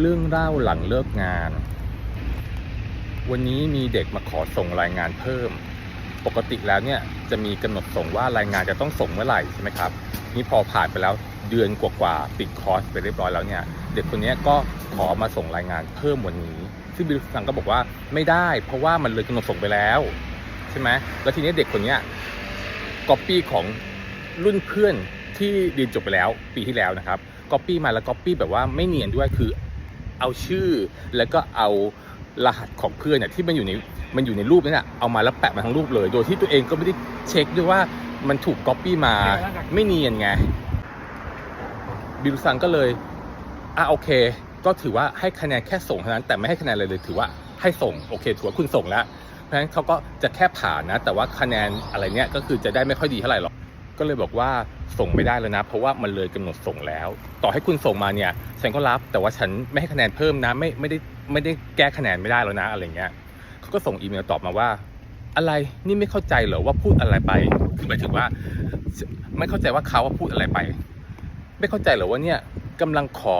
เรื่องเล่าหลังเลิกงาน วันนี้มีเด็กมาขอส่งรายงานเพิ่ม ปกติแล้วเนี่ยจะมีกำหนดส่งว่ารายงานจะต้องส่งเมื่อไหร่ใช่ไหมครับ นี่พอผ่านไปแล้วเดือนกว่าๆปิดคอร์สไปเรียบร้อยแล้วเนี่ย เด็กคนนี้ก็ขอมาส่งรายงานเพิ่มวันนี้ ซึ่งบิลสังก็บอกว่าไม่ได้ เพราะว่ามันเลยกำหนดส่งไปแล้วใช่ไหมแล้วทีนี้เด็กคนนี้ก๊อปปี้ของรุ่นเพื่อนที่เรียนจบไปแล้วปีที่แล้วนะครับก๊อปปี้มาแล้วก๊อปปี้แบบว่าไม่เนียนด้วยคือ เอาชื่อ แล้วก็เอารหัสของเพื่อนเนี่ยที่มันอยู่ในมันอยู่ในรูปนั้นน่ะเอามาแล้วแปะมาทั้งรูปเลย โดยที่ตัวเองก็ไม่ได้เช็คด้วยว่ามันถูกก๊อปปี้มาไม่เนียนไงบิลซังก็เลยอะโอเค ก็ถือว่าให้คะแนนแค่ส่งเท่านั้นแต่ไม่ให้คะแนนเลยเลยถือว่าให้ส่งโอเคถือว่าคุณส่งแล้วเพราะฉะนั้นเขาก็จะแค่ผ่านนะ แต่ว่าคะแนนอะไรเนี้ยก็คือจะได้ไม่ค่อยดีเท่าไหร่หรอก ก็เลยบอกว่าส่งไม่ได้แล้วนะ เพราะว่ามันเลยกำหนดส่งแล้ว ต่อให้คุณส่งมาเนี่ยฉันก็รับแต่ว่าฉันไม่ให้คะแนนเพิ่มนะไม่ไม่ได้ไม่ได้แก้คะแนนไม่ได้แล้วนะอะไรเงี้ยเขาก็ส่งอีเมลตอบมาว่า อะไรนี่ไม่เข้าใจเหรอว่าพูดอะไรไปคือหมายถึงว่า ไม่เข้าใจว่าเขาว่าพูดอะไรไป ไม่เข้าใจเหรอว่าเนี่ยกำลังขอ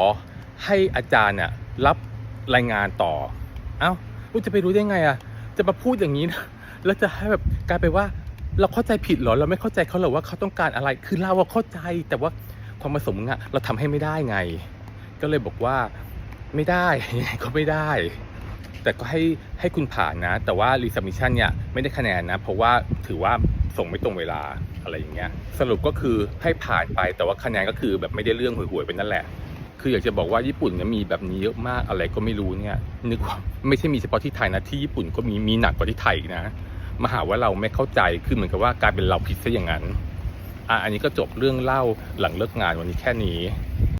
ให้อาจารย์น่ะรับรายงานต่อ เอ้ารู้จะไปรู้ได้ไงอะจะมาพูดอย่างนี้นะแล้วจะให้แบบกลายไปว่า เราเข้าใจผิดเหรอเราไม่เข้าใจเขาเหรอว่าเขาต้องการอะไรคือเราเข้าใจแต่ว่าความประสงค์อะเราทำให้ไม่ได้ไง ก็เลยบอกว่าไม่ได้ยังไงก็ไม่ได้ แต่ก็ให้ให้คุณผ่านนะ แต่ว่า resubmission เนี่ยไม่ได้คะแนนนะ เพราะว่าถือว่าส่งไม่ตรงเวลาอะไรอย่างเงี้ยสรุปก็คือให้ผ่านไปแต่ว่าคะแนนก็คือแบบไม่ได้เรื่องห่วยๆไปนั่นแหละ คืออยากจะบอกว่าญี่ปุ่นเนี่ยมีแบบนี้เยอะมากอะไรก็ไม่รู้เนี่ยนึกว่าไม่ใช่มีเฉพาะที่ไทยนะที่ญี่ปุ่นก็มีมีหนักกว่าที่ไทยนะ มาหาว่าเราไม่เข้าใจคือเหมือนกับว่ากลายเป็นเราผิดซะอย่างนั้นอะอันนี้ก็จบเรื่องเล่าหลังเลิกงานวันนี้แค่นี้